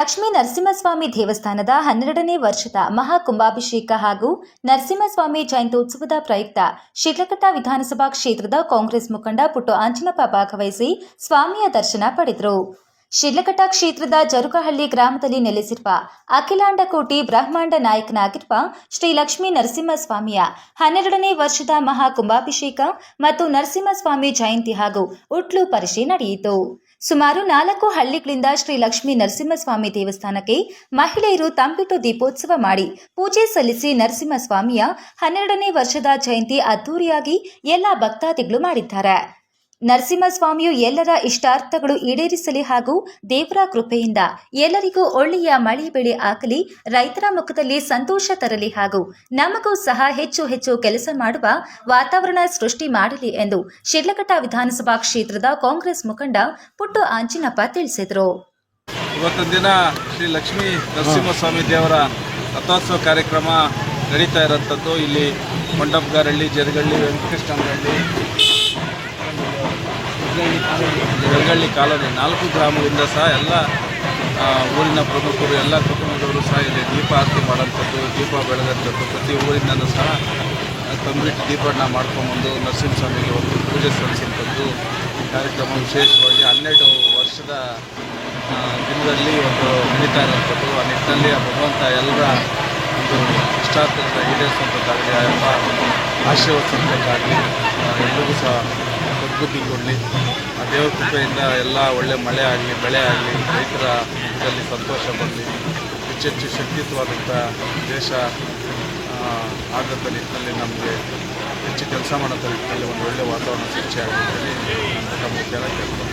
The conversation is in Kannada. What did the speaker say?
ಲಕ್ಷ್ಮೀ ನರಸಿಂಹಸ್ವಾಮಿ ದೇವಸ್ಥಾನದ ಹನ್ನೆರಡನೇ ವರ್ಷದ ಮಹಾಕುಂಭಾಭಿಷೇಕ ಹಾಗೂ ನರಸಿಂಹಸ್ವಾಮಿ ಜಯಂತ್ಯೋತ್ಸವದ ಪ್ರಯುಕ್ತ ಶಿಡ್ಲಘಟ್ಟ ವಿಧಾನಸಭಾ ಕ್ಷೇತ್ರದ ಕಾಂಗ್ರೆಸ್ ಮುಖಂಡ ಪುಟ್ಟು ಆಂಜನಪ್ಪ ಭಾಗವಹಿಸಿ ಸ್ವಾಮಿಯ ದರ್ಶನ ಪಡೆದರು. ಶಿಡ್ಲಘಟ್ಟ ಕ್ಷೇತ್ರದ ಜರುಕಹಳ್ಳಿ ಗ್ರಾಮದಲ್ಲಿ ನೆಲೆಸಿರುವ ಅಖಿಲಾಂಡಕೋಟಿ ಬ್ರಹ್ಮಾಂಡ ನಾಯಕನಾಗಿರುವ ಶ್ರೀ ಲಕ್ಷ್ಮೀ ನರಸಿಂಹಸ್ವಾಮಿಯ ಹನ್ನೆರಡನೇ ವರ್ಷದ ಮಹಾಕುಂಭಾಭಿಷೇಕ ಮತ್ತು ನರಸಿಂಹಸ್ವಾಮಿ ಜಯಂತಿ ಹಾಗೂ ಉಟ್ಲು ಪರಿಷೆ ನಡೆಯಿತು. ಸುಮಾರು ನಾಲ್ಕು ಹಳ್ಳಿಗಳಿಂದ ಶ್ರೀ ಲಕ್ಷ್ಮೀ ನರಸಿಂಹಸ್ವಾಮಿ ದೇವಸ್ಥಾನಕ್ಕೆ ಮಹಿಳೆಯರು ತಂಬಿಟ್ಟು ದೀಪೋತ್ಸವ ಮಾಡಿ ಪೂಜೆ ಸಲ್ಲಿಸಿ ನರಸಿಂಹಸ್ವಾಮಿಯ ಹನ್ನೆರಡನೇ ವರ್ಷದ ಜಯಂತಿ ಅದ್ದೂರಿಯಾಗಿ ಎಲ್ಲ ಭಕ್ತಾದಿಗಳು ಮಾಡಿದ್ದಾರೆ. ನರಸಿಂಹಸ್ವಾಮಿಯು ಎಲ್ಲರ ಇಷ್ಟಾರ್ಥಗಳು ಈಡೇರಿಸಲಿ ಹಾಗೂ ದೇವರ ಕೃಪೆಯಿಂದ ಎಲ್ಲರಿಗೂ ಒಳ್ಳೆಯ ಮಳೆ ಬೆಳೆ ಆಗಲಿ ರೈತರ ಮುಖದಲ್ಲಿ ಸಂತೋಷ ತರಲಿ ಹಾಗೂ ನಮಗೂ ಸಹ ಹೆಚ್ಚು ಹೆಚ್ಚು ಕೆಲಸ ಮಾಡುವ ವಾತಾವರಣ ಸೃಷ್ಟಿ ಮಾಡಲಿ ಎಂದು ಶಿಡ್ಲಘಟ್ಟ ವಿಧಾನಸಭಾ ಕ್ಷೇತ್ರದ ಕಾಂಗ್ರೆಸ್ ಮುಖಂಡ ಪುಟ್ಟು ಆಂಜಿನಪ್ಪ ತಿಳಿಸಿದರು. ದಿನ ಶ್ರೀ ಲಕ್ಷ್ಮೀ ನರಸಿಂಹಸ್ವಾಮಿ ದೇವರ ರಥೋತ್ಸವ ಕಾರ್ಯಕ್ರಮ ನಡೀತಾ ಇರೋಂಥದ್ದು ಇಲ್ಲಿ ಮಂಡಪ್ಗಾರಳ್ಳಿ ಜರಗಳ್ಳಿ ವೆಂಕಟಕೃಷ್ಣನಹಳ್ಳಿ ಜರಗಳ್ಳಿ ಕಾಲೋನಿ. ನಾಲ್ಕು ಗ್ರಾಮದಿಂದ ಸಹ ಎಲ್ಲ ಊರಿನ ಪ್ರಮುಖರು, ಎಲ್ಲ ಕುಟುಂಬದವರು ಸಹ ಇಲ್ಲಿ ದೀಪ ಆರತಿ ಮಾಡೋಂಥದ್ದು ದೀಪ ಬೆಳೆದಂಥದ್ದು ಪ್ರತಿ ಊರಿಂದನೂ ಸಹ ತಂಬಿಟ್ಟು ದೀಪಗಳನ್ನ ಮಾಡ್ಕೊಂಬಂದು ನರಸಿಂಹಸ್ವಾಮಿಗೆ ಒಂದು ಪೂಜೆ ಸಲ್ಲಿಸಿದ್ದು ಈ ಕಾರ್ಯಕ್ರಮ ವಿಶೇಷವಾಗಿ ಹನ್ನೆರಡು ವರ್ಷದ ದಿನದಲ್ಲಿ ಒಂದು ನಡೀತಾ ಇರುವಂಥದ್ದು. ಆ ನಿಟ್ಟಿನಲ್ಲಿ ಆ ಭಗವಂತ ಎಲ್ಲರ ಒಂದು ಇಷ್ಟಾರ್ಥದಿಂದ ಈಡೇರಿಸುವಂಥದ್ದಾಗಲಿ, ಆ ಎಲ್ಲ ಆಶೀರ್ವದಿಸುವಂಥದ್ದಾಗಲಿ ಎಲ್ರಿಗೂ ಸಹ ಸದ್ಬುದ್ಧಿ ಕೊಡಲಿ ಆ ದೇವ್ರ ಕೃಪೆಯಿಂದ ಎಲ್ಲ ಒಳ್ಳೆ ಮಳೆ ಆಗಲಿ, ಬೆಳೆ ಆಗಲಿ, ರೈತರ ಇದರಲ್ಲಿ ಸಂತೋಷ ಬರಲಿ ಹೆಚ್ಚೆಚ್ಚು ಶಕ್ತಿಯುತವಾದಂಥ ದೇಶ ಆಗದ ನಿಟ್ಟಿನಲ್ಲಿ ನಮಗೆ ಹೆಚ್ಚು ಕೆಲಸ ಮಾಡೋಂಥ ನಿಟ್ಟಿನಲ್ಲಿ ಒಂದು ಒಳ್ಳೆಯ ವಾತಾವರಣ ಸೃಷ್ಟಿಯಾಗುತ್ತೆ ತಮ್ಮ ಕೇಳ್ಕೊಂಡು